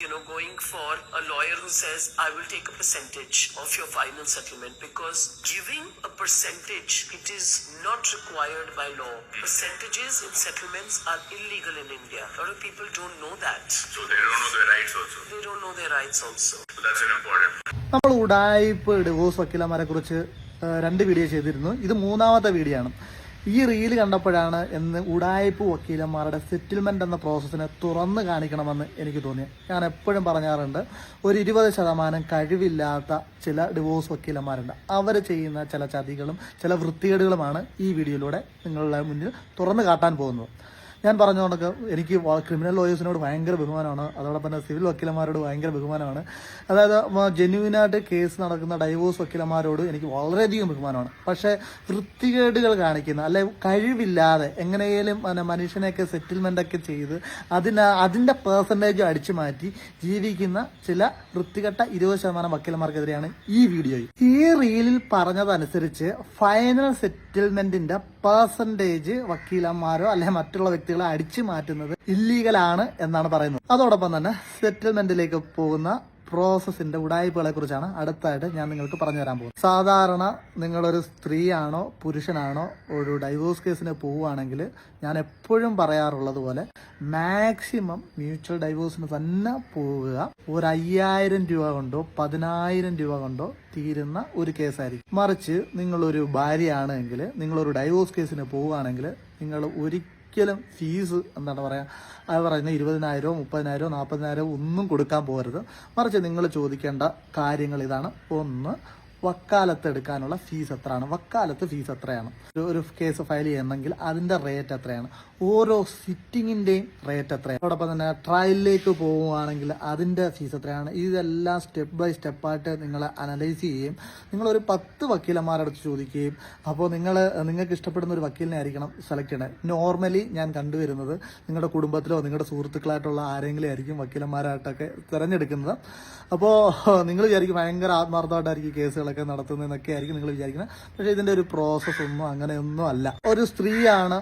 you know, going for a lawyer who says, I will take a percentage of your final settlement because giving a percentage, it is not required by law. Percentages in settlements are illegal in India. A lot of people don't know that. So they don't know their rights also. They don't know their rights also. So that's an important. നമ്മൾ ഉടായ്പ divorce വക്കീലന്മാരെ കുറിച്ച് രണ്ട് video ചെയ്തിരുന്നു ഇത് മൂന്നാമത്തെ video ആണ് ഈ reel കണ്ടപ്പോഴാണ് എന്ന് ഉടായ്പ വക്കീലന്മാരുടെ സെറ്റിൽമെന്റ് എന്ന പ്രോസസ്സിനെ തുറന്ന് കാണിക്കണമെന്ന് എനിക്ക് തോന്നി ഞാൻ എപ്പോഴും പറഞ്ഞാറുണ്ട് ഒരു ഇരുപത് ശതമാനം കഴിവില്ലാത്ത ചില ഡിവോഴ്സ് വക്കീലന്മാരുണ്ട്. അവർ ചെയ്യുന്ന ചില ചതികളും ചില വൃത്തികേടുകളുമാണ് ഈ വീഡിയോയിലൂടെ നിങ്ങളുടെ മുന്നിൽ തുറന്ന് കാട്ടാൻ പോകുന്നത്. ഞാൻ പറഞ്ഞ കണക്ക് എനിക്ക് ക്രിമിനൽ ലോയേഴ്സിനോട് ഭയങ്കര ബഹുമാനമാണ്. അതോടൊപ്പം തന്നെ സിവിൽ വക്കീലന്മാരോട് ഭയങ്കര ബഹുമാനമാണ്. അതായത് ജെന്യുവിനായിട്ട് കേസ് നടക്കുന്ന ഡൈവോഴ്സ് വക്കീലന്മാരോട് എനിക്ക് വളരെയധികം ബഹുമാനമാണ്. പക്ഷേ വൃത്തികേടുകൾ കാണിക്കുന്ന അല്ലെ കഴിവില്ലാതെ എങ്ങനെയും മനുഷ്യനെയൊക്കെ സെറ്റിൽമെന്റ് ഒക്കെ ചെയ്ത് അതിന് അതിന്റെ പേഴ്സന്റേജ് അടിച്ചു മാറ്റി ജീവിക്കുന്ന ചില വൃത്തികെട്ട ഇരുപത് ശതമാനം വക്കീലന്മാർക്കെതിരെയാണ് ഈ വീഡിയോയിൽ ഈ റീലിൽ പറഞ്ഞതനുസരിച്ച് ഫൈനൽ സെറ്റിൽമെന്റിന്റെ പേഴ്സന്റേജ് വക്കീലന്മാരോ അല്ലെങ്കിൽ മറ്റുള്ള വ്യക്തികളെ അടിച്ചു മാറ്റുന്നത് ഇല്ലീഗലാണ് എന്നാണ് പറയുന്നത്. അതോടൊപ്പം തന്നെ സെറ്റിൽമെന്റിലേക്ക് പോകുന്ന പ്രോസസ്സിന്റെ ഉടായ്പകളെ കുറിച്ചാണ് അടുത്തായിട്ട് ഞാൻ നിങ്ങൾക്ക് പറഞ്ഞു തരാൻ പോകുന്നത്. സാധാരണ നിങ്ങളൊരു സ്ത്രീയാണോ പുരുഷനാണോ ഒരു ഡൈവോഴ്സ് കേസിന് പോവുകയാണെങ്കിൽ ഞാൻ എപ്പോഴും പറയാറുള്ളത് പോലെ മാക്സിമം മ്യൂച്വൽ ഡൈവോഴ്സിന് തന്നെ പോവുക. ഒരു അയ്യായിരം രൂപ കൊണ്ടോ പതിനായിരം രൂപ കൊണ്ടോ തീരുന്ന ഒരു കേസായിരിക്കും മറിച്ച് നിങ്ങളൊരു ഭാര്യയാണെങ്കിൽ നിങ്ങളൊരു ഡൈവോഴ്സ് കേസിന് പോവുകയാണെങ്കിൽ നിങ്ങൾ ഒരിക്കലും ഫീസ് എന്താണ് പറയുക അത് പറയുന്നത് ഇരുപതിനായിരമോ മുപ്പതിനായിരമോ നാൽപ്പതിനായിരമോ ഒന്നും കൊടുക്കാൻ പോകരുത്. മറിച്ച് നിങ്ങൾ ചോദിക്കേണ്ട കാര്യങ്ങൾ ഇതാണ്. ഒന്ന് വക്കാലത്ത് എടുക്കാനുള്ള ഫീസ് എത്രയാണ് വക്കാലത്ത് ഫീസ് എത്രയാണ് ഒരു- കേസ് ഫയൽ ചെയ്യണമെങ്കിൽ അതിന്റെ റേറ്റ് എത്രയാണ് ഓരോ സിറ്റിങ്ങിന്റെയും റേറ്റ് എത്രയാണ് അതോടൊപ്പം തന്നെ ട്രയലിലേക്ക് പോവുകയാണെങ്കിൽ അതിന്റെ ഫീസ് എത്രയാണ് ഇതെല്ലാം സ്റ്റെപ്പ് ബൈ സ്റ്റെപ്പായിട്ട് നിങ്ങൾ അനലൈസ് ചെയ്യുകയും നിങ്ങൾ ഒരു പത്ത് വക്കീലന്മാരടുത്ത് ചോദിക്കുകയും അപ്പോൾ നിങ്ങൾ നിങ്ങൾക്ക് ഇഷ്ടപ്പെടുന്ന ഒരു വക്കീലിനെ ആയിരിക്കണം സെലക്ട് ചെയ്യണേ. നോർമലി ഞാൻ കണ്ടുവരുന്നത് നിങ്ങളുടെ കുടുംബത്തിലോ നിങ്ങളുടെ സുഹൃത്തുക്കളായിട്ടുള്ള ആരെങ്കിലും ആയിരിക്കും വക്കീലന്മാരായിട്ടൊക്കെ തിരഞ്ഞെടുക്കുന്നത്. അപ്പോൾ നിങ്ങൾ വിചാരിക്കും ഭയങ്കര ആത്മാർത്ഥമായിട്ടായിരിക്കും കേസുകളൊക്കെ നടത്തുന്നതെന്നൊക്കെ ആയിരിക്കും നിങ്ങൾ വിചാരിക്കുന്നത്. പക്ഷേ ഇതിന്റെ ഒരു പ്രോസസ്സ് ഒന്നും അങ്ങനെയൊന്നും അല്ല. ഒരു സ്ത്രീയാണ്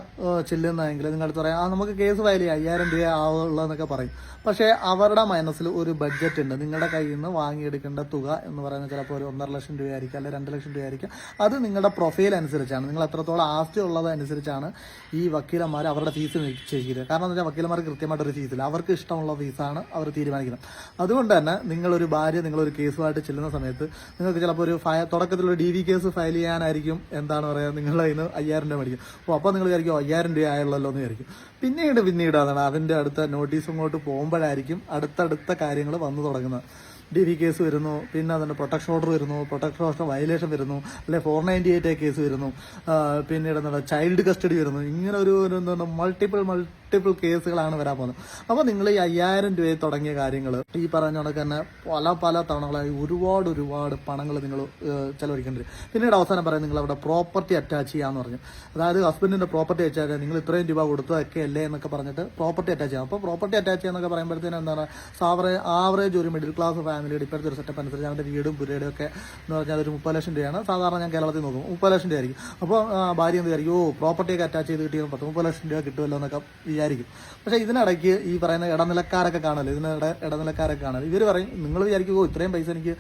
ചെല്ലുന്നതെങ്കിൽ നിങ്ങളടുത്ത് പറയാം ആ നമുക്ക് കേസ് ഫയൽ ചെയ്യാം അയ്യായിരം രൂപ ആവുള്ളതെന്നൊക്കെ പറയും. പക്ഷേ അവരുടെ മനസ്സിൽ ഒരു ബഡ്ജറ്റ് ഉണ്ട്. നിങ്ങളുടെ കയ്യിൽ നിന്ന് വാങ്ങിയെടുക്കേണ്ട തുക എന്ന് പറയുന്നത് ചിലപ്പോൾ ഒരു ഒന്നര ലക്ഷം രൂപയായിരിക്കും അല്ലെങ്കിൽ രണ്ട് ലക്ഷം രൂപയായിരിക്കും. അത് നിങ്ങളുടെ പ്രൊഫൈൽ അനുസരിച്ചാണ്. നിങ്ങൾ എത്രത്തോളം ആസ്തി ഉള്ളത് അനുസരിച്ചാണ് ഈ വക്കീലന്മാർ അവരുടെ ഫീസ് നിശ്ചയിക്കുന്നത് കാരണം എന്ന് വെച്ചാൽ വക്കീലന്മാർക്ക് കൃത്യമായിട്ടൊരു ഫീസില്ല അവർക്ക് ഇഷ്ടമുള്ള ഫീസാണ് അവർ തീരുമാനിക്കുന്നത്. അതുകൊണ്ട് തന്നെ നിങ്ങളൊരു ഭാര്യ നിങ്ങളൊരു കേസുമായിട്ട് ചെല്ലുന്ന സമയത്ത് നിങ്ങൾക്ക് ചിലപ്പോൾ ഒരു തുടക്കത്തിലുള്ള ഡി വി കേസ് ഫയൽ ചെയ്യാനായിരിക്കും എന്താണ് പറയുക നിങ്ങൾ അതിന് അയ്യായിരം രൂപ മേടിക്കും അപ്പോൾ അപ്പോൾ നിങ്ങൾ വിചാരിക്കും അയ്യായിരം രൂപ ആയുള്ളല്ലോ എന്ന് വിചാരിക്കും. പിന്നീട് പിന്നീട് അതാണ് അതിന്റെ അടുത്ത നോട്ടീസ് ഇങ്ങോട്ട് പോകുമ്പോഴായിരിക്കും അടുത്തടുത്ത കാര്യങ്ങൾ വന്നു തുടങ്ങുന്നത്. ഡി വി കേസ് വരുന്നു പിന്നെ അതിന്റെ പ്രൊട്ടക്ഷൻ ഓർഡർ വരുന്നു പ്രൊട്ടക്ഷൻ ഓർഡർ വയലേഷൻ വരുന്നു അല്ലെ ഫോർ നയന്റി എയ്റ്റ് കേസ് വരുന്നു. പിന്നീട് എന്താണ് ചൈൽഡ് കസ്റ്റഡി വരുന്നു. ഇങ്ങനെ ഒരു എന്താണ് മൾട്ടിപ്പിൾ മൾട്ടിപ്പിൾ കേസുകളാണ് വരാൻ പോകുന്നത്. അപ്പോൾ നിങ്ങൾ ഈ അയ്യായിരം രൂപയിൽ തുടങ്ങിയ കാര്യങ്ങൾ ഈ പറഞ്ഞ കണക്ക് തന്നെ പല പല തവണകളായി ഒരുപാട് ഒരുപാട് പണങ്ങൾ നിങ്ങൾ ചെലവഴിക്കേണ്ടി വരും. പിന്നീട് അവസാനം പറയാം നിങ്ങൾ അവിടെ പ്രോപ്പർട്ടി അറ്റാച്ച് ചെയ്യാന്ന് പറഞ്ഞു. അതായത് ഹസ്ബൻഡിന്റെ പ്രോപ്പർട്ടി അറ്റാച്ച് നിങ്ങൾ ഇത്രയും രൂപ കൊടുത്തതൊക്കെ അല്ലേ എന്നൊക്കെ പറഞ്ഞിട്ട് പ്രോപ്പർട്ടി അറ്റാച്ച് ചെയ്യാം. അപ്പോൾ പ്രോപ്പർട്ടി അറ്റാച്ച് ചെയ്യാന്നൊക്കെ പറയുമ്പോഴത്തേനും എന്താണ്? സാവറേ ആവറേജ് ഒരു മിഡിൽ ക്ലാസ് ഫാമിലിയുടെ ഇപ്പോഴത്തെ ഒരു സെറ്റപ്പ് അനുസരിച്ച് അവന്റെ വീടും പുരയുടെ ഒക്കെ എന്ന് പറഞ്ഞാൽ ഒരു മുപ്പത് ലക്ഷം രൂപയാണ്. സാധാരണ ഞാൻ കേരളത്തിൽ നോക്കും. മുപ്പത് ലക്ഷം രൂപ ആയിരിക്കും അപ്പോൾ ഭാര്യ എന്ത് വിചാരിക്കും ഓ പ്രോപ്പർട്ടിയൊക്കെ അറ്റാച്ച് ചെയ്ത് കിട്ടിയാൽ പത്ത് മുപ്പത് ലക്ഷം രൂപ കിട്ടുമല്ലോ എന്നൊക്കെ വിചാരിക്കും. പക്ഷേ ഇതിനിടയ്ക്ക് ഈ പറയുന്ന ഇടനിലക്കാരൊക്കെ കാണല്ലോ ഇതിനിടെ ഇടനിലക്കാരൊക്കെ കാണല്ലോ ഇവർ പറയും നിങ്ങൾ വിചാരിക്കുമോ ഇത്രയും പൈസ എനിക്ക്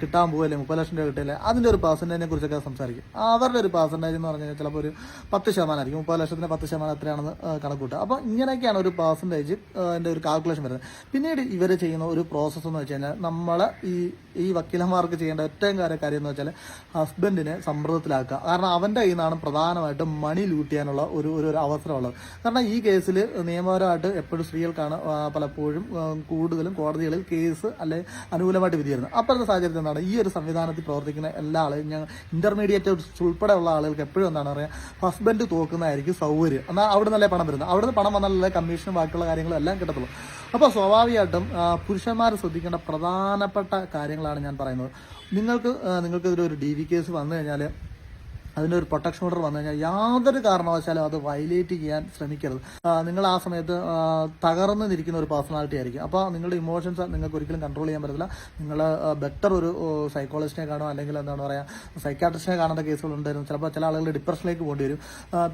കിട്ടാൻ പോകല്ലേ മുപ്പത് ലക്ഷം രൂപ കിട്ടില്ലേ അതിന്റെ ഒരു പെർസെന്റേജിനെ കുറിച്ചൊക്കെ സംസാരിക്കും. അവരുടെ ഒരു പെർസെന്റേജ് എന്ന് പറഞ്ഞു കഴിഞ്ഞാൽ ചിലപ്പോൾ ഒരു പത്ത് ശതമാനം ആയിരിക്കും. മുപ്പത് ലക്ഷത്തിന് പത്ത് ശതമാനം എത്രയാണെന്ന് കണക്കൂട്ടുക. അപ്പോൾ ഇങ്ങനെയൊക്കെയാണ് ഒരു പെർസെന്റേജ് എന്റെ ഒരു കാൽക്കുലേഷൻ വരുന്നത്. പിന്നീട് ഇവർ ചെയ്യുന്ന ഒരു പ്രോസസ്സ് എന്ന് വെച്ച് കഴിഞ്ഞാൽ നമ്മൾ ഈ ഈ വക്കീലന്മാർക്ക് ചെയ്യേണ്ട ഏറ്റവും കാര്യ കാര്യം എന്ന് വെച്ചാൽ ഹസ്ബൻഡിനെ സമ്മർദ്ദത്തിലാക്കുക. കാരണം അവന്റെ കയ്യിൽ നിന്നാണ് പ്രധാനമായിട്ടും മണി ലൂട്ട് ചെയ്യാനുള്ള ഒരു ഒരു അവസരമുള്ളത്. കാരണം ഈ കേസിൽ നിയമപരമായിട്ട് എപ്പോഴും സ്ത്രീകൾക്കാണ് പലപ്പോഴും കൂടുതലും കോടതികളിൽ കേസ് അല്ലെ അനുകൂലമായിട്ട് വിധിയായിരുന്നു അപ്പോഴത്തെ സാഹചര്യത്തിൽ എന്താണ്? ഈ ഒരു സംവിധാനത്തിൽ പ്രവർത്തിക്കുന്ന എല്ലാ ആളുകളും ഞാൻ ഇന്റർമീഡിയറ്റ് ഉൾപ്പെടെ ഉള്ള ആളുകൾക്ക് എപ്പോഴും എന്താണ് പറയുക ഹസ്ബൻഡ് തോക്കുന്നതായിരിക്കും സൗകര്യം. എന്നാൽ അവിടെ നിന്നല്ലേ പണം വരുന്നത്? അവിടെ നിന്ന് പണം വന്നാലല്ലേ കമ്മീഷനും ബാക്കിയുള്ള കാര്യങ്ങളും എല്ലാം കിട്ടത്തുള്ളൂ. അപ്പോൾ സ്വാഭാവികമായിട്ടും പുരുഷന്മാർ ശ്രദ്ധിക്കേണ്ട പ്രധാനപ്പെട്ട കാര്യങ്ങളാണ് ഞാൻ പറയുന്നത്. നിങ്ങൾക്ക് നിങ്ങൾക്കെതിരെ ഒരു ഡി വി കേസ് വന്നു കഴിഞ്ഞാൽ അതിന്റെ ഒരു പ്രൊട്ടക്ഷൻ ഓർഡർ വന്നു കഴിഞ്ഞാൽ യാതൊരു കാരണവശാലും അത് വയലേറ്റ് ചെയ്യാൻ ശ്രമിക്കരുത്. നിങ്ങൾ ആ സമയത്ത് തകർന്നു നിൽക്കുന്ന ഒരു പേഴ്സണാലിറ്റി ആയിരിക്കും. അപ്പോൾ നിങ്ങളുടെ ഇമോഷൻസ് നിങ്ങൾക്ക് ഒരിക്കലും കൺട്രോൾ ചെയ്യാൻ പറ്റില്ല നിങ്ങൾ ബെറ്റർ ഒരു സൈക്കോളജിസ്റ്റിനെ കാണോ അല്ലെങ്കിൽ എന്താണ് പറയുക സൈക്കാട്രിസ്റ്റിനെ കാണേണ്ട കേസുകൾ ഉണ്ടായിരുന്നു. ചിലപ്പോൾ ചില ആളുകൾ ഡിപ്രഷനിലേക്ക് പോകേണ്ടി വരും.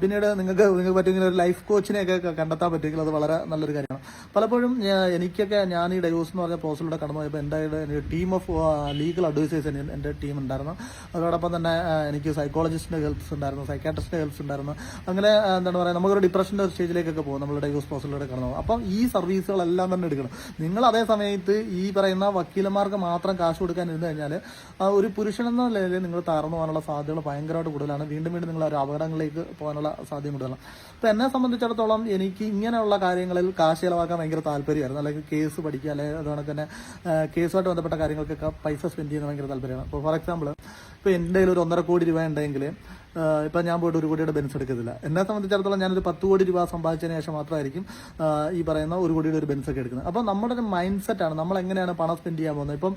പിന്നീട് നിങ്ങൾക്ക് നിങ്ങൾക്ക് പറ്റുമെങ്കിൽ ഒരു ലൈഫ് കോച്ചിനെയൊക്കെ കണ്ടെത്താൻ പറ്റുമെങ്കിൽ അത് വളരെ നല്ലൊരു കാര്യമാണ്. പലപ്പോഴും എനിക്കൊക്കെ ഞാൻ ഈ ഡൈവോഴ്സ് എന്ന് പറഞ്ഞ പോസ്റ്റിലൂടെ കടന്നു പോയപ്പോൾ എന്റെ ടീം ഓഫ് ലീഗൽ അഡ്വൈസേഴ്സ് എന്റെ ടീം ഉണ്ടായിരുന്നു. അതോടൊപ്പം തന്നെ എനിക്ക് എനിക്ക് സൈക്കോളജിസ്റ്റിന്റെ ഹെൽപ്സ് ഉണ്ടായിരുന്നു സൈക്കാട്രിസ്റ്റിന്റെ ഹെൽപ്സ് ഉണ്ടായിരുന്നു. അങ്ങനെ എന്താണ് പറയുക നമുക്കൊരു ഡിപ്രഷന്റെ ഒരു സ്റ്റേജിലേക്കൊക്കെ പോകും നമ്മൾ ഡൈവോഴ്സ് പ്രോസസ്സിലൂടെ കടന്നു അപ്പം ഈ സർവീസുകളെല്ലാം തന്നെ എടുക്കണം. നിങ്ങൾ അതേ സമയത്ത് ഈ പറയുന്ന വക്കീലന്മാർക്ക് മാത്രം കാശ് കൊടുക്കാൻ ഇരുന്ന് കഴിഞ്ഞാൽ ഒരു പുരുഷൻ എന്ന നിലയിൽ നിങ്ങൾ തകർന്നു പോകാനുള്ള സാധ്യതകൾ ഭയങ്കരമായിട്ട് കൂടുതലാണ്. വീണ്ടും വീണ്ടും നിങ്ങൾ ഒരു അപകടങ്ങളിലേക്ക് പോകാനുള്ള സാധ്യത കൂടുതലാണ്. അപ്പോൾ എന്നെ സംബന്ധിച്ചിടത്തോളം എനിക്ക് ഇങ്ങനെയുള്ള കാര്യങ്ങളിൽ കാശ് ചിലവാക്കാൻ ഭയങ്കര താല്പര്യമായിരുന്നു. അല്ലെങ്കിൽ കേസ് പഠിക്കുക അല്ലെങ്കിൽ അതുകൊണ്ട് തന്നെ കേസുമായിട്ട് ബന്ധപ്പെട്ട കാര്യങ്ങൾക്കൊക്കെ പൈസ സ്പെൻഡ് ചെയ്യുന്നത് ഭയങ്കര താല്പര്യമാണ്. ഇപ്പോൾ ഫോർ എക്സാമ്പിൾ ഇപ്പോൾ എന്റെ കയ്യിൽ ഒരു ഒന്നര കോടി രൂപ ഉണ്ടെങ്കിൽ ഇപ്പം ഞാൻ പോയിട്ട് ഒരു കോടിയുടെ ബെൻസ് എടുക്കത്തില്ല. എന്നെ സംബന്ധിച്ചിടത്തോളം ഞാനൊരു പത്ത് കോടി രൂപ സമ്പാദിച്ചതിന് ശേഷം മാത്രമായിരിക്കും ഈ പറയുന്ന ഒരു കോടിയുടെ ഒരു ബെൻസ് ഒക്കെ എടുക്കുന്നത്. അപ്പം നമ്മുടെ ഒരു മൈൻഡ് സെറ്റാണ് നമ്മൾ എങ്ങനെയാണ് പണം സ്പെൻഡ് ചെയ്യാൻ പോകുന്നത്. ഇപ്പം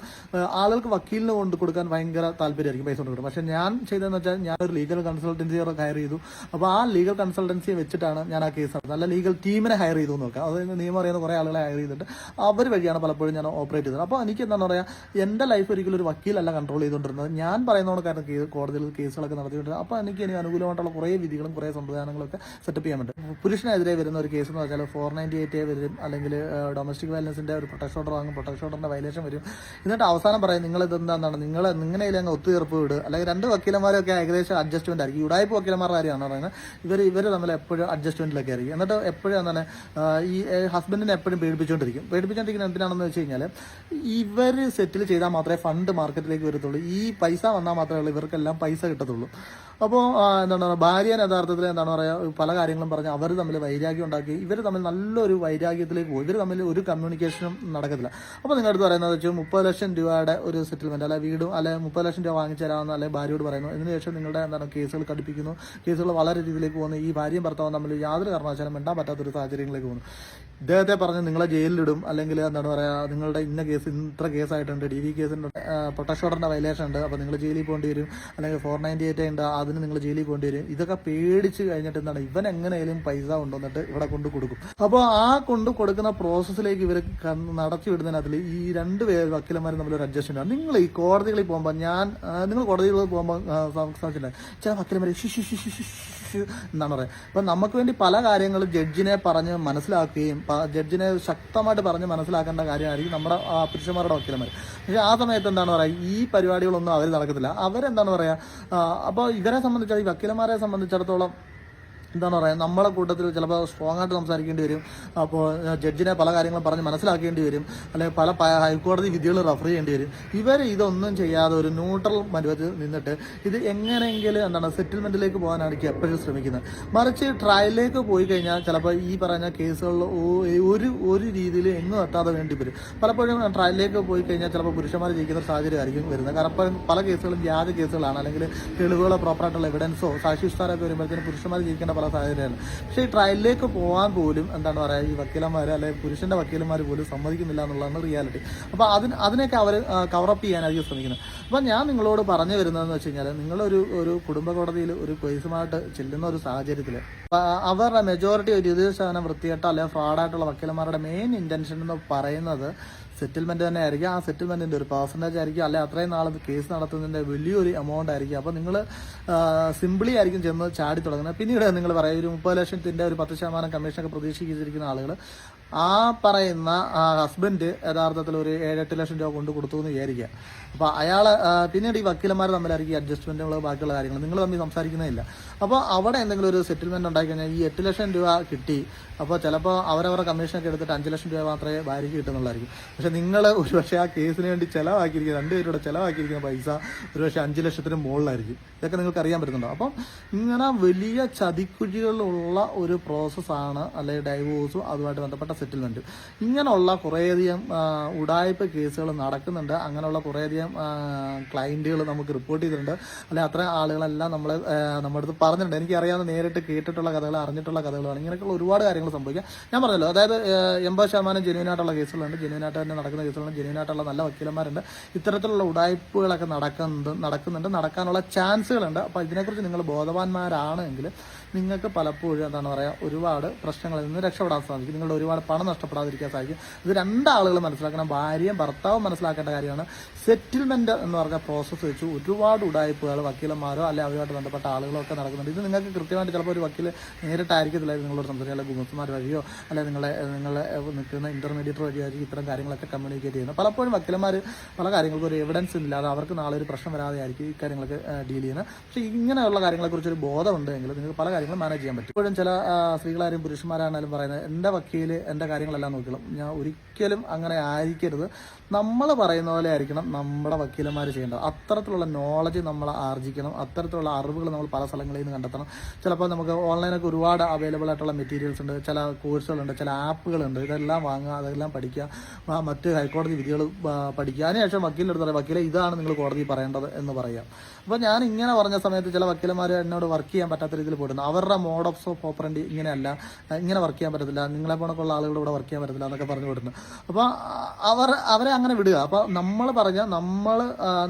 ആളുകൾക്ക് വക്കീലിന് കൊണ്ട് കൊടുക്കാൻ ഭയങ്കര താല്പര്യമായിരിക്കും പൈസ കൊണ്ട് കൊടുക്കും പക്ഷേ ഞാൻ ചെയ്തതെന്ന് വെച്ചാൽ ഞാനൊരു ലീഗൽ കൺസൾട്ടൻസി ഹയർ ചെയ്തു. അപ്പോൾ ആ ലീഗൽ കൺസൾട്ടൻസി വെച്ചിട്ടാണ് ഞാൻ ആ കേസ് അല്ല ലീഗൽ ടീമിനെ ഹയർ ചെയ്തു നോക്കാം. അത് നിയമം അറിയുന്ന കുറേ ആളുകളെ ഹയർ ചെയ്തിട്ട് അവർ വഴിയാണ് പലപ്പോഴും ഞാൻ ഓപ്പറേറ്റ് ചെയ്തത്. അപ്പോൾ എനിക്ക് എന്താണ് പറയുക എന്റെ ലൈഫ് ഒരിക്കലും ഒരു വക്കീലല്ല കൺട്രോൾ ചെയ്തുകൊണ്ടിരുന്നത്. ഞാൻ പറയുന്നതുകൊണ്ട് കാരണം കോടതിയിൽ കേസുകളൊക്കെ നടത്തിയിട്ടുണ്ട് അപ്പോൾ ഇനി അനുകൂലമായിട്ടുള്ള കുറേ വിധികളും കുറേ സംവിധാനങ്ങളൊക്കെ സെറ്റപ്പ് ചെയ്യാൻ പറ്റും. പുരുഷനെതിരെ വരുന്ന ഒരു കേസ് എന്ന് വെച്ചാൽ ഫോർ നയന്റി എയ്റ്റ് വരും അല്ലെങ്കിൽ ഡൊമസ്റ്റിക് വയലൻസിന്റെ ഒരു പ്രൊട്ടക്ഷൻ ഓർഡർ വാങ്ങും പ്രൊട്ടക്ഷൻ ഓർഡറിന്റെ വയലേഷൻ വരും. എന്നിട്ട് അവസാനം പറയും നിങ്ങൾ ഇതെന്താണ് നിങ്ങൾ നിങ്ങളെ അങ്ങ് ഒത്തുതീർപ്പ് വിട്? അല്ലെങ്കിൽ രണ്ട് വക്കീലന്മാരൊക്കെ ഏകദേശം അഡ്ജസ്റ്റ്മെന്റ് ആയിരിക്കും. ഉടായ്പ വക്കീലന്മാരുടെ കാര്യമാണ് പറയുന്നത്. ഇവർ ഇവർ തമ്മിൽ എപ്പോഴും അഡ്ജസ്റ്റ്മെന്റിലൊക്കെ ആയിരിക്കും. എന്നിട്ട് എപ്പോഴും എന്താണ് ഈ ഹസ്ബൻഡിനെ എപ്പോഴും പേടിപ്പിച്ചുകൊണ്ടിരിക്കും പേടിപ്പിച്ചുകൊണ്ടിരിക്കുന്ന എന്തിനാണെന്ന് വെച്ച് കഴിഞ്ഞാൽ ഇവർ സെറ്റിൽ ചെയ്താൽ മാത്രമേ ഫണ്ട് മാർക്കറ്റിലേക്ക് വരത്തുള്ളൂ. ഈ പൈസ വന്നാൽ മാത്രമേ ഉള്ളൂ ഇവർക്കെല്ലാം പൈസ കിട്ടത്തുള്ളൂ. അപ്പോൾ എന്താണ് പറയുക ഭാര്യനെ യഥാർത്ഥത്തിൽ എന്താണ് പറയുക പല കാര്യങ്ങളും പറഞ്ഞ് അവർ തമ്മിൽ വൈരാഗ്യം ഉണ്ടാക്കി ഇവർ തമ്മിൽ നല്ലൊരു വൈരാഗ്യത്തിലേക്ക് പോകും ഇവർ തമ്മിൽ ഒരു കമ്മ്യൂണിക്കേഷനും നടക്കത്തില്ല. അപ്പോൾ നിങ്ങളുടെ അടുത്ത് പറയുന്നത് വെച്ചാൽ മുപ്പത് ലക്ഷം രൂപയുടെ ഒരു സെറ്റിൽമെന്റ് അല്ലെ വീടും അല്ലെ മുപ്പത് ലക്ഷം രൂപ വാങ്ങിച്ചു തരാമെന്ന് അല്ലെ ഭാര്യയോട് പറയുന്നു. ഇതിനുശേഷം നിങ്ങളുടെ എന്താണ് കേസുകൾ കടുപ്പിക്കുന്നു. കേസുകൾ വളരെ രീതിയിലേക്ക് പോകുന്നു. ഈ ഭാര്യയും ഭർത്താവും തമ്മിൽ യാതൊരു കാരണവശാലും മിണ്ടാൻ പറ്റാത്തൊരു സാഹചര്യങ്ങളിലേക്ക് പോകുന്നു. ഇദ്ദേഹത്തെ പറഞ്ഞ് നിങ്ങളെ ജയിലിലിടും. അല്ലെങ്കിൽ എന്താണ് പറയുക നിങ്ങളുടെ ഇന്ന കേസ് ഇത്ര കേസായിട്ടുണ്ട്. ഡി വി കേസിന്റെ പ്രൊട്ടക്ഷൻ ഓർഡറിന്റെ വയലേഷൻ ഉണ്ട്. അപ്പോൾ നിങ്ങൾ ജയിലിൽ പോകേണ്ടി വരും. അല്ലെങ്കിൽ ഫോർ നയന്റി എയ്റ്റ് ഉണ്ട്. അതിന് നിങ്ങൾ ജയിലിൽ പോകേണ്ടി വരും ഇതൊക്കെ പേടിച്ച് കഴിഞ്ഞിട്ട് എന്താണ്? ഇവൻ എങ്ങനെയായാലും പൈസ കൊണ്ടുവന്നിട്ട് ഇവിടെ കൊണ്ട് കൊടുക്കും. അപ്പോൾ ആ കൊണ്ട് കൊടുക്കുന്ന പ്രോസസ്സിലേക്ക് ഇവർ നടത്തി ഈ രണ്ട് പേര് വക്കീലന്മാരും തമ്മിൽ ഒരു അഡ്ജസ്റ്റ്മെന്റ് ആണ്. നിങ്ങൾ ഈ കോടതികളിൽ പോകുമ്പോൾ ഞാൻ നിങ്ങൾ കോടതികളിൽ പോകുമ്പോൾ സംസാരിച്ചിട്ടുണ്ട് ചില വക്കീലന്മാർ എന്നാണ് പറയുക. അപ്പം നമുക്ക് വേണ്ടി പല കാര്യങ്ങളും ജഡ്ജിനെ പറഞ്ഞ് മനസ്സിലാക്കുകയും ജഡ്ജിനെ ശക്തമായിട്ട് പറഞ്ഞ് മനസ്സിലാക്കേണ്ട കാര്യമായിരിക്കും നമ്മുടെ പുരുഷന്മാരുടെ വക്കീലന്മാർ പക്ഷേ ആ സമയത്ത് എന്താണ് പറയുക? ഈ പരിപാടികളൊന്നും അവർ നടക്കത്തില്ല. അവരെന്താണ് പറയുക? അപ്പോൾ ഇവരെ സംബന്ധിച്ച് ഈ വക്കീലന്മാരെ സംബന്ധിച്ചിടത്തോളം എന്താണ് പറയുക നമ്മളെ കൂട്ടത്തിൽ ചിലപ്പോൾ സ്ട്രോങ് ആയിട്ട് സംസാരിക്കേണ്ടി വരും. അപ്പോൾ ജഡ്ജിനെ പല കാര്യങ്ങളും പറഞ്ഞ് മനസ്സിലാക്കേണ്ടി വരും. അല്ലെങ്കിൽ പല ഹൈക്കോടതി വിധികൾ റെഫർ ചെയ്യേണ്ടി വരും. ഇവർ ഇതൊന്നും ചെയ്യാതെ ഒരു ന്യൂട്രൽ മരുവത്തിൽ നിന്നിട്ട് ഇത് എങ്ങനെയെങ്കിലും എന്താണ് സെറ്റിൽമെന്റിലേക്ക് എനിക്ക് എപ്പോഴും ശ്രമിക്കുന്നത്. മറിച്ച് ട്രയലിലേക്ക് പോയി കഴിഞ്ഞാൽ ചിലപ്പോൾ ഈ പറഞ്ഞ കേസുകളിൽ ഒരു ഒരു രീതിയിൽ എങ്ങും എത്താതെ വേണ്ടി വരും. പലപ്പോഴും ട്രയലിലേക്ക് പോയി കഴിഞ്ഞാൽ ചിലപ്പോൾ പുരുഷന്മാർ ജയിക്കുന്ന സാഹചര്യമായിരിക്കും വരുന്നത്. കാരണം പല- കേസുകളും വ്യാജ കേസുകളാണ്. അല്ലെങ്കിൽ തെളിവുകളോ പ്രോപ്പറായിട്ടുള്ള എവിഡൻസോ സാക്ഷിസ്ഥാനമൊക്കെ വരുമ്പോഴത്തേക്കും പുരുഷന്മാർ ജയിക്കേണ്ട പല സാഹചര്യമാണ്. പക്ഷേ ഈ ട്രയലിലേക്ക് പോകാൻ പോലും എന്താണ് പറയുക ഈ വക്കീലന്മാർ അല്ലെങ്കിൽ പുരുഷന്റെ വക്കീലന്മാർ പോലും സമ്മതിക്കുന്നില്ല എന്നുള്ളതാണ് റിയാലിറ്റി അപ്പോൾ അതിന് അതിനൊക്കെ അവർ കവറപ്പ് ചെയ്യാനായിരിക്കും ശ്രമിക്കുന്നത്. അപ്പോൾ ഞാൻ നിങ്ങളോട് പറഞ്ഞു വരുന്നതെന്ന് വെച്ച് കഴിഞ്ഞാൽ നിങ്ങളൊരു ഒരു കുടുംബ കോടതിയിൽ ഒരു കേസുമായിട്ട് ചെല്ലുന്ന ഒരു സാഹചര്യത്തിൽ അവരുടെ മെജോറിറ്റി ഒരു ഇരുപത് ശതമാനം വൃത്തിയായിട്ടോ അല്ലെങ്കിൽ ഫ്രോഡായിട്ടുള്ള വക്കീലന്മാരുടെ മെയിൻ ഇന്റൻഷൻ എന്ന് പറയുന്നത് സെറ്റിൽമെന്റ് തന്നെ ആയിരിക്കും. ആ സെറ്റിൽമെന്റിന്റെ ഒരു പെർസെന്റേജ് ആയിരിക്കും. അല്ലെ അത്രയും നാൾ കേസ് നടത്തുന്നതിന്റെ വലിയൊരു എമൗണ്ട് ആയിരിക്കും. അപ്പോൾ നിങ്ങൾ സിംപിളി ആയിരിക്കും ചെന്ന് ചാടി തുടങ്ങുന്നത്. പിന്നീട് നിങ്ങൾ പറയാം ഒരു മുപ്പത് ലക്ഷത്തിന്റെ ഒരു പത്ത് ശതമാനം കമ്മീഷനൊക്കെ പ്രതീക്ഷിച്ചിരിക്കുന്ന ആളുകൾ ആ പറയുന്ന ഹസ്ബൻഡ് യഥാർത്ഥത്തിൽ ഒരു ഏഴെട്ട് ലക്ഷം രൂപ കൊണ്ട് കൊടുത്തു എന്ന് വിചാരിക്കുക. അപ്പോൾ അയാൾ പിന്നീട് ഈ വക്കീലന്മാർ തമ്മിലായിരിക്കും അഡ്ജസ്റ്റ്മെന്റുകൾ ബാക്കിയുള്ള കാര്യങ്ങൾ നിങ്ങൾ തമ്മിൽ സംസാരിക്കുന്നതില്ല അപ്പോൾ അവിടെ എന്തെങ്കിലും ഒരു സെറ്റിൽമെന്റ് ഉണ്ടായി കഴിഞ്ഞാൽ ഈ എട്ട് ലക്ഷം രൂപ കിട്ടി. അപ്പോൾ ചിലപ്പോൾ അവരവരുടെ കമ്മീഷനൊക്കെ എടുത്തിട്ട് അഞ്ച് ലക്ഷം രൂപ മാത്രമേ ഭാര്യയ്ക്ക് കിട്ടുന്നുള്ളായിരിക്കും. പക്ഷെ നിങ്ങൾ ഒരു പക്ഷേ ആ കേസിന് വേണ്ടി ചിലവാക്കിയിരിക്കുന്ന രണ്ടുപേരുടെ ചിലവാക്കിയിരിക്കുന്ന പൈസ ഒരു പക്ഷേ അഞ്ച് ലക്ഷത്തിന് മുകളിലായിരിക്കും. ഇതൊക്കെ നിങ്ങൾക്ക് അറിയാൻ പറ്റുന്നുണ്ടോ? അപ്പം ഇങ്ങനെ വലിയ ചതിക്കുഴികളുള്ള ഒരു പ്രോസസ്സാണ് അല്ലെങ്കിൽ ഡൈവോഴ്സും അതുമായിട്ട് ബന്ധപ്പെട്ട സെറ്റിൽമെന്റും ഇങ്ങനെയുള്ള കുറേയധികം ഉടായ്പ കേസുകൾ നടക്കുന്നുണ്ട്. അങ്ങനെയുള്ള കുറേയധികം ക്ലയന്റുകൾ നമുക്ക് റിപ്പോർട്ട് ചെയ്തിട്ടുണ്ട്. അല്ലെങ്കിൽ അത്ര ആളുകളെല്ലാം നമ്മൾ നമ്മുടെ അടുത്ത് പറഞ്ഞിട്ടുണ്ട്. എനിക്കറിയാവുന്ന നേരിട്ട് കേട്ടിട്ടുള്ള കഥകൾ അറിഞ്ഞിട്ടുള്ള കഥകളാണ്. ഇങ്ങനെയൊക്കെയുള്ള ഒരുപാട് കാര്യങ്ങൾ സംഭവിക്കാം ഞാൻ പറഞ്ഞല്ലോ അതായത് എൺപത് ശതമാനം ജെനുവിനായിട്ടുള്ള കേസുകളുണ്ട്. ജെനുവിനായിട്ട് തന്നെ നടക്കുന്ന കേസുകളുണ്ട്. ജെനുവിനായിട്ടുള്ള നല്ല വക്കീലന്മാരുണ്ട്. ഇത്തരത്തിലുള്ള ഉടായ്പകളൊക്കെ നടക്കുന്നുണ്ട് നടക്കുന്നുണ്ട്. നടക്കാനുള്ള ചാൻസുകളുണ്ട്. അപ്പോൾ ഇതിനെക്കുറിച്ച് നിങ്ങൾ ബോധവാന്മാരാണെങ്കിൽ നിങ്ങൾക്ക് പലപ്പോഴും എന്താണ് പറയുക ഒരുപാട് പ്രശ്നങ്ങളിൽ നിന്ന് രക്ഷപ്പെടാൻ സാധിക്കും. നിങ്ങളുടെ ഒരുപാട് പണം നഷ്ടപ്പെടാതിരിക്കാൻ സാധിക്കും. ഇത് രണ്ടാളുകൾ മനസ്സിലാക്കണം. ഭാര്യയും ഭർത്താവും മനസ്സിലാക്കേണ്ട കാര്യമാണ്. സെറ്റിൽമെന്റ് എന്ന് പറഞ്ഞ പ്രോസസ്സ് വെച്ച് ഒരുപാട് ഉടായ്പകൾ വക്കീലന്മാരോ അല്ലെ അവരുമായിട്ട് ബന്ധപ്പെട്ട ആളുകളോ ഒക്കെ നടക്കുന്നുണ്ട്. ഇത് നിങ്ങൾക്ക് കൃത്യമായിട്ട് ചിലപ്പോൾ ഒരു വക്കീൽ നേരിട്ടായിരിക്കത്തില്ല. നിങ്ങളോട് സംസാരിക്കുക ഗുമസ്മാർ വഴിയോ അല്ലെ നിങ്ങളെ നിങ്ങളെ നിൽക്കുന്ന ഇന്റർമീഡിയറ്റ് വഴിയായിരിക്കും ഇത്തരം കാര്യങ്ങളൊക്കെ കമ്മ്യൂണിക്കേറ്റ് ചെയ്യുന്നത്. പലപ്പോഴും വക്കീലന്മാർ പല കാര്യങ്ങൾക്കും ഒരു എവിഡൻസ് ഇല്ലാതെ അവർക്ക് നാളെ ഒരു പ്രശ്നം വരാതെ ആയിരിക്കും ഈ കാര്യങ്ങളൊക്കെ ഡീൽ ചെയ്യുന്നത്. പക്ഷേ ഇങ്ങനെയുള്ള കാര്യങ്ങളെക്കുറിച്ച് ഒരു ബോധമുണ്ടെങ്കിൽ നിങ്ങൾക്ക് പല കാര്യങ്ങളും മാനേജ് ചെയ്യാൻ പറ്റും. ഇപ്പോഴും ചില സ്ത്രീകളാരും പുരുഷന്മാരാണെങ്കിലും പറയുന്നത് എന്റെ വക്കീൽ എന്റെ കാര്യങ്ങളെല്ലാം നോക്കിക്കോളും. ഞാൻ ഒരിക്കലും അങ്ങനെ ആയിരിക്കരുത്. നമ്മൾ പറയുന്ന പോലെ ആയിരിക്കണം നമ്മുടെ വക്കീലന്മാർ ചെയ്യേണ്ടത്. അത്തരത്തിലുള്ള നോളജ് നമ്മൾ ആർജിക്കണം. അത്തരത്തിലുള്ള അറിവുകൾ നമ്മൾ പല സ്ഥലങ്ങളിൽ നിന്ന് കണ്ടെത്തണം. ചിലപ്പോൾ നമുക്ക് ഓൺലൈനൊക്കെ ഒരുപാട് അവൈലബിൾ ആയിട്ടുള്ള മെറ്റീരിയൽസ് ഉണ്ട്. ചില കോഴ്സുകളുണ്ട് ചില ആപ്പുകളുണ്ട് ഇതെല്ലാം വാങ്ങുക അതെല്ലാം പഠിക്കുക. മറ്റ് ഹൈക്കോടതി വിധികൾ പഠിക്കുക. അതിനുശേഷം വക്കീലെടുത്ത് പറയാം വക്കീലെ ഇതാണ് നിങ്ങൾ കോടതി പറയേണ്ടത് എന്ന് പറയാം. അപ്പോൾ ഞാൻ ഇങ്ങനെ പറഞ്ഞ സമയത്ത് ചില വക്കീലന്മാർ എന്നോട് വർക്ക് ചെയ്യാൻ പറ്റാത്ത രീതിയിൽ പോയിട്ടുണ്ട്. അവരുടെ മോഡ് ഓഫ് ഓഫ് ഓപ്പറന്റി ഇങ്ങനെയല്ല. ഇങ്ങനെ വർക്ക് ചെയ്യാൻ പറ്റത്തില്ല. നിങ്ങളെ പോണക്കുള്ള ആളുകളുടെ ഇവിടെ വർക്ക് ചെയ്യാൻ പറ്റത്തില്ല എന്നൊക്കെ പറഞ്ഞു വിടുന്നു. അപ്പോൾ അവർ അവരെ അങ്ങനെ വിടുക. അപ്പോൾ നമ്മൾ പറഞ്ഞ നമ്മൾ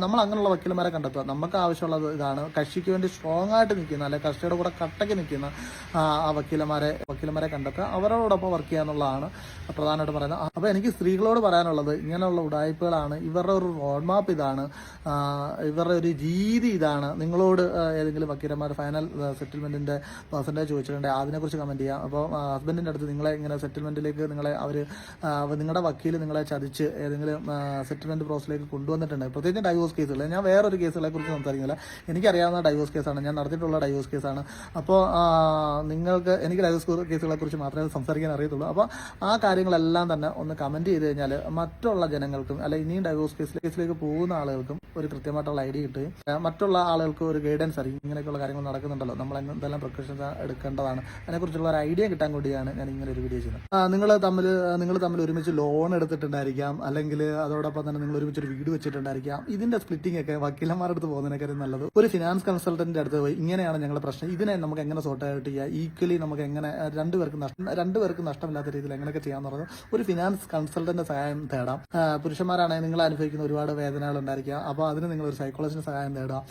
നമ്മൾ അങ്ങനെയുള്ള വക്കീലന്മാരെ കണ്ടെത്തുക. നമുക്ക് ആവശ്യമുള്ളത് ഇതാണ്. കക്ഷിക്ക് വേണ്ടി സ്ട്രോങ് ആയിട്ട് നിൽക്കുന്ന അല്ലെ കക്ഷിയുടെ കൂടെ കട്ടയ്ക്ക് നിൽക്കുന്ന ആ വക്കീലന്മാരെ വക്കീലന്മാരെ കണ്ടെത്തുക. അവരോടൊപ്പം വർക്ക് ചെയ്യാന്നുള്ളതാണ് പ്രധാനമായിട്ട് പറയുന്നത്. അപ്പോൾ എനിക്ക് സ്ത്രീകളോട് പറയാനുള്ളത് ഇങ്ങനെയുള്ള ഉടായ്പകളാണ്. ഇവരുടെ ഒരു റോഡ് മാപ്പ് ഇതാണ്. ഇവരുടെ ഒരു രീതി ഇതാണ്. നിങ്ങളോട് ഏതെങ്കിലും വക്കീലന്മാർ ഫൈനൽ സെറ്റിൽമെന്റിന്റെ പെർസെന്റേജ് ചോദിച്ചിട്ടുണ്ട്. അതിനെക്കുറിച്ച് കമന്റ് ചെയ്യാം. അപ്പോൾ ഹസ്ബൻഡിന്റെ അടുത്ത് നിങ്ങളെ ഇങ്ങനെ സെറ്റിൽമെന്റിലേക്ക് നിങ്ങളെ അവർ നിങ്ങളുടെ വക്കീൽ നിങ്ങളെ ചതിച്ച് ഏതെങ്കിലും സെറ്റിൽമെന്റ് പ്രോസസ്സിലേക്ക് കൊണ്ടുവന്നിട്ടുണ്ട്. പ്രത്യേകിച്ച് ഡൈവോഴ്സ് കേസുകൾ ഞാൻ വേറൊരു കേസുകളെ കുറിച്ച് സംസാരിക്കുന്നില്ല. എനിക്കറിയാവുന്ന ഡൈവോഴ്സ് കേസാണ് ഞാൻ നടത്തിയിട്ടുള്ള ഡൈവോഴ്സ് കേസാണ് അപ്പോൾ നിങ്ങൾക്ക് എനിക്ക് ഡൈവോഴ്സ് കേസുകളെ കുറിച്ച് മാത്രമേ സംസാരിക്കാൻ അറിയത്തുള്ളൂ. അപ്പോൾ ആ കാര്യങ്ങളെല്ലാം തന്നെ ഒന്ന് കമന്റ് ചെയ്ത് കഴിഞ്ഞാൽ മറ്റുള്ള ജനങ്ങൾക്കും അല്ലെ ഇനിയും ഡൈവോഴ്സ് കേസിലേക്ക് പോകുന്ന ആളുകൾക്കും ഒരു കൃത്യമായിട്ടുള്ള ഐഡിയ കിട്ടുകയും മറ്റുള്ള ആളുകൾക്ക് ഒരു ഗൈഡൻസ് അറിയും ഇങ്ങനെയൊക്കെയുള്ള കാര്യങ്ങൾ നടക്കുന്നുണ്ടല്ലോ. നമ്മൾ എന്തെല്ലാം പ്രിക്കോഷൻസ് എടുക്കേണ്ടതാണ്. അതിനെക്കുറിച്ചുള്ള ഒരു ഐഡിയ കിട്ടാൻ കൂടിയാണ് ഞാൻ ഇങ്ങനെ ഒരു വീഡിയോ ചെയ്യുന്നത്. നിങ്ങൾ തമ്മിൽ നിങ്ങൾ തമ്മിൽ ഒരുമിച്ച് ലോൺ എടുത്തിട്ടുണ്ടായിരിക്കാം. അല്ലെങ്കിൽ അതോടൊപ്പം തന്നെ നിങ്ങൾ ഒരുമിച്ച് ഒരു വീട് വെച്ചിട്ടുണ്ടായിരിക്കാം. ഇതിന്റെ സ്പ്ലിറ്റിംഗ് ഒക്കെ വക്കീലന്മാരുടെ അടുത്ത് പോകുന്നതിനേക്കാളും നല്ലത്. ഒരു ഫിനാൻസ് കൺസൾട്ടന്റിന്റെ അടുത്ത് പോയി ഇങ്ങനെയാണ് ഞങ്ങളുടെ പ്രശ്നം. ഇതിനെ നമുക്ക് എങ്ങനെ സോർട്ട് ഔട്ട് ചെയ്യാം? ഈക്വലി നമുക്ക് എങ്ങനെ രണ്ടുപേർക്കും രണ്ടുപേർക്ക് നഷ്ടം രണ്ടുപേർക്ക് നഷ്ടമില്ലാത്ത രീതിയിൽ എങ്ങനെയൊക്കെ ചെയ്യാന്ന് പറയുന്നത് ഒരു ഫിനാൻസ് കൺസൾട്ടന്റ് സഹായം തേടാം. പുരുഷന്മാരാണെങ്കിൽ നിങ്ങൾ അനുഭവിക്കുന്ന ഒരുപാട് വേദനകൾ ഉണ്ടായിരിക്കാം. അപ്പോൾ അതിന് നിങ്ങൾ ഒരു സൈക്കോളജിന്റെ സഹായം തേടാം.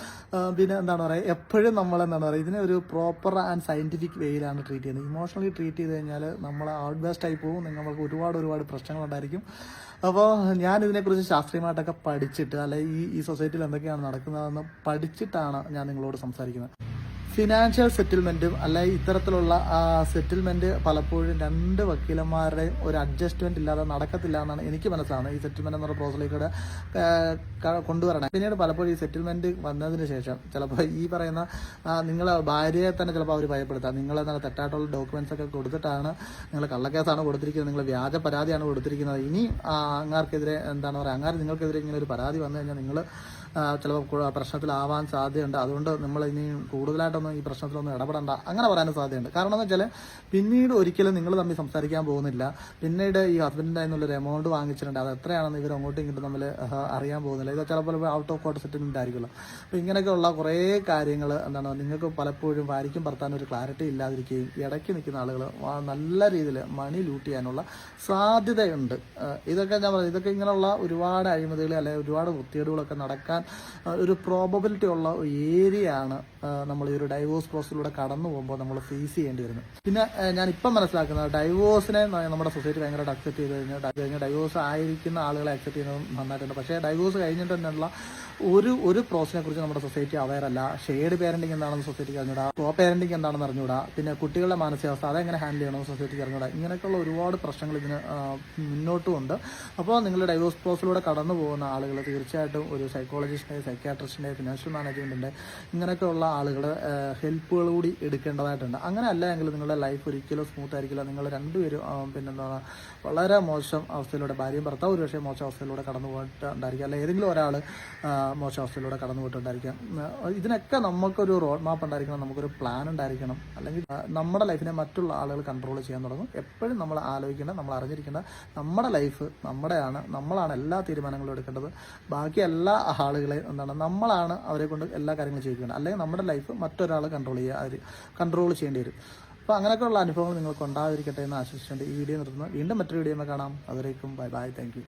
പിന്നെ എന്താണ് പറയുക? എപ്പോഴും നമ്മൾ എന്താണ് പറയുക? ഇതിനെ ഒരു പ്രോപ്പർ ആൻഡ് സയന്റിഫിക് വേയിലാണ് ട്രീറ്റ് ചെയ്യുന്നത്. ഇമോഷണലി ട്രീറ്റ് ചെയ്ത് കഴിഞ്ഞാൽ നമ്മൾ ഔട്ട് ബേസ്റ്റ് ആയി പോകും. നിങ്ങൾക്ക് ഒരുപാട് ഒരുപാട് പ്രശ്നങ്ങളുണ്ടായിരിക്കും അപ്പോൾ ഞാൻ ഇതിനെക്കുറിച്ച് ശാസ്ത്രീയമായിട്ടൊക്കെ പഠിച്ചിട്ട് അല്ലെ ഈ ഈ സൊസൈറ്റിയിൽ എന്തൊക്കെയാണ് നടക്കുന്നതെന്ന് പഠിച്ചിട്ടാണ് ഞാൻ നിങ്ങളോട് സംസാരിക്കുന്നത്. ഫിനാൻഷ്യൽ സെറ്റിൽമെന്റും അല്ലെ ഇത്തരത്തിലുള്ള സെറ്റിൽമെന്റ് പലപ്പോഴും രണ്ട് വക്കീലന്മാരുടെയും ഒരു അഡ്ജസ്റ്റ്മെന്റ് ഇല്ലാതെ നടക്കത്തില്ല എന്നാണ് എനിക്ക് മനസ്സിലാവുന്നത്. ഈ സെറ്റിൽമെന്റ് എന്നുള്ള പ്രോസസ്സിലേക്കൂടെ കൊണ്ടുവരണം. പിന്നീട് പലപ്പോഴും ഈ സെറ്റിൽമെന്റ് വന്നതിന് ശേഷം ചിലപ്പോൾ ഈ പറയുന്ന നിങ്ങളെ ഭാര്യയെ തന്നെ ചിലപ്പോൾ അവർ ഭയപ്പെടുത്താം. നിങ്ങൾ നല്ല തെറ്റായിട്ടുള്ള ഡോക്യുമെന്റ്സ് ഒക്കെ കൊടുത്തിട്ടാണ് നിങ്ങൾ കള്ളക്കേസാണ് കൊടുത്തിരിക്കുന്നത്. നിങ്ങൾ വ്യാജ പരാതിയാണ് കൊടുത്തിരിക്കുന്നത്. ഇനി അങ്ങാർക്കെതിരെ എന്താണ് പറയുക അങ്ങാർ നിങ്ങൾക്കെതിരെ ഇങ്ങനെ ഒരു പരാതി വന്നു കഴിഞ്ഞാൽ നിങ്ങൾ ചിലപ്പോൾ പ്രശ്നത്തിലാവാൻ സാധ്യതയുണ്ട്. അതുകൊണ്ട് നമ്മൾ ഇനി കൂടുതലായിട്ടൊന്നും ഈ പ്രശ്നത്തിലൊന്നും ഇടപെടണ്ട. അങ്ങനെ പറയാനും സാധ്യതയുണ്ട്. കാരണം എന്ന് വെച്ചാൽ പിന്നീട് ഒരിക്കലും നിങ്ങൾ തമ്മിൽ സംസാരിക്കാൻ പോകുന്നില്ല. പിന്നീട് ഈ ഹസ്ബൻഡിന്റെ നിന്നുള്ളൊരു എമൗണ്ട് വാങ്ങിച്ചിട്ടുണ്ട്. അത് എത്രയാണെന്ന് ഇവർ അങ്ങോട്ടും ഇങ്ങോട്ടും തമ്മിൽ അറിയാൻ പോകുന്നില്ല. ഇത് ചിലപ്പോൾ ഔട്ട് ഓഫ് കോർട്ട് സെറ്റിൽമെന്റ് ആയിരിക്കുമല്ലോ അപ്പോൾ ഇങ്ങനെയൊക്കെയുള്ള കുറേ കാര്യങ്ങൾ എന്താണ് നിങ്ങൾക്ക് പലപ്പോഴും ഭാര്യയ്ക്കും ഭർത്താവിനും ഒരു ക്ലാരിറ്റി ഇല്ലാതിരിക്കുകയും ഇടയ്ക്ക് നിൽക്കുന്ന ആളുകൾ നല്ല രീതിയിൽ മണി ലൂട്ട് ചെയ്യാനുള്ള സാധ്യതയുണ്ട്. ഇതൊക്കെ ഞാൻ പറയുന്നത് ഇതൊക്കെ ഇങ്ങനെയുള്ള ഒരുപാട് അഴിമതികൾ അല്ലെങ്കിൽ ഒരുപാട് വൃത്തികേടുകളൊക്കെ നടക്കാൻ ഒരു പ്രോബബിലിറ്റി ഉള്ള ഏരിയ ആണ് നമ്മൾ ഈ ഒരു ഡൈവോഴ്സ് പ്രോസസ്സിലൂടെ കടന്നു പോകുമ്പോൾ നമ്മൾ ഫേസ് ചെയ്യേണ്ടി വരുന്നത്. പിന്നെ ഞാൻ ഇപ്പം മനസ്സിലാക്കുന്നത് ഡൈവോഴ്സിനെ നമ്മുടെ സൊസൈറ്റി ഭയങ്കരമായിട്ട് അക്സെപ്റ്റ് ചെയ്ത് കഴിഞ്ഞാൽ കഴിഞ്ഞാൽ ഡൈവോഴ്സ് ആയിരിക്കുന്ന ആളുകളെ അക്സെപ്റ്റ് ചെയ്യുന്നത് നന്നായിട്ടുണ്ട്. പക്ഷേ ഡൈവോഴ്സ് കഴിഞ്ഞിട്ട് തന്നെയുള്ള ഒരു ഒരു പ്രോസസിനെ കുറിച്ച് നമ്മുടെ സൊസൈറ്റി അവയർ അല്ല. ഷെയ്ഡ് പേരന്റിങ് എന്താണെന്ന് സൊസൈറ്റിക്ക് അറിഞ്ഞൂടാ. കോ പേരന്റിങ് എന്താണെന്ന് അറിഞ്ഞൂടാ. പിന്നെ കുട്ടികളുടെ മാനസികാവസ്ഥ അതെങ്ങനെ ഹാൻഡിൽ ചെയ്യണമെന്ന് സൊസൈറ്റിക്ക് അറിഞ്ഞൂടാ. ഇങ്ങനെയൊക്കെയുള്ള ഒരുപാട് പ്രശ്നങ്ങൾ ഇതിന് മുന്നോട്ടും മുന്നോട്ടുമുണ്ട്. അപ്പോൾ നിങ്ങൾ ഡൈവോഴ്സ് പ്രോസിലൂടെ കടന്നു പോകുന്ന ആളുകൾ തീർച്ചയായിട്ടും ഒരു സൈക്കോളജിസ്റ്റിന്റെ സൈക്യാട്രിസ്റ്റിന്റെ ഫിനാൻഷ്യൽ മാനേജ്മെന്റിന്റെ ഇങ്ങനെയൊക്കെയുള്ള ആളുകൾ ഹെൽപ്പുകൾ കൂടി എടുക്കേണ്ടതായിട്ടുണ്ട്. അങ്ങനെ അല്ല എങ്കിൽ നിങ്ങളുടെ ലൈഫ് ഒരിക്കലും സ്മൂത്ത് ആയിരിക്കില്ല. നിങ്ങൾ രണ്ടുപേരും പിന്നെന്താണ് വളരെ മോശം അവസ്ഥയിലൂടെ ഭാര്യയും ഭർത്താവ് ഒരു പക്ഷേ മോശം അവസ്ഥയിലൂടെ കടന്നു പോയിട്ടുണ്ടായിരിക്കും അല്ല ഏതെങ്കിലും ഒരാൾ മോശം അവസ്ഥയിലൂടെ കടന്നു പോയിട്ടുണ്ടായിരിക്കാം. ഇതിനൊക്കെ നമുക്കൊരു റോഡ് മാപ്പ് ഉണ്ടായിരിക്കണം നമുക്കൊരു പ്ലാൻ ഉണ്ടായിരിക്കണം. അല്ലെങ്കിൽ നമ്മുടെ ലൈഫിനെ മറ്റുള്ള ആളുകൾ കൺട്രോൾ ചെയ്യാൻ തുടങ്ങും. എപ്പോഴും നമ്മൾ ആലോചിക്കേണ്ട നമ്മൾ അറിഞ്ഞിരിക്കേണ്ട നമ്മുടെ ലൈഫ് നമ്മുടെയാണ് നമ്മളാണ് എല്ലാ തീരുമാനങ്ങളും എടുക്കേണ്ടത്. ബാക്കി എല്ലാ ആളുകളെയും എന്താണ് നമ്മളാണ് അവരെ കൊണ്ട് എല്ലാ കാര്യങ്ങളും ചെയ്യിക്കേണ്ടത്. അല്ലെങ്കിൽ നമ്മുടെ ലൈഫ് മറ്റൊരാൾ കൺട്രോൾ ചെയ്യുക കൺട്രോൾ ചെയ്യേണ്ടി വരും. അപ്പോൾ അങ്ങനെയൊക്കെയുള്ള അനുഭവങ്ങൾ നിങ്ങൾക്ക് ഉണ്ടാതിരിക്കട്ടെ എന്ന് ആശംസിച്ചുകൊണ്ട് ഈ വീഡിയോ നിർത്തുന്നു. വീണ്ടും മറ്റൊരു വീഡിയോ കാണാം. അതുവരേക്കും ബൈ ബൈ താങ്ക്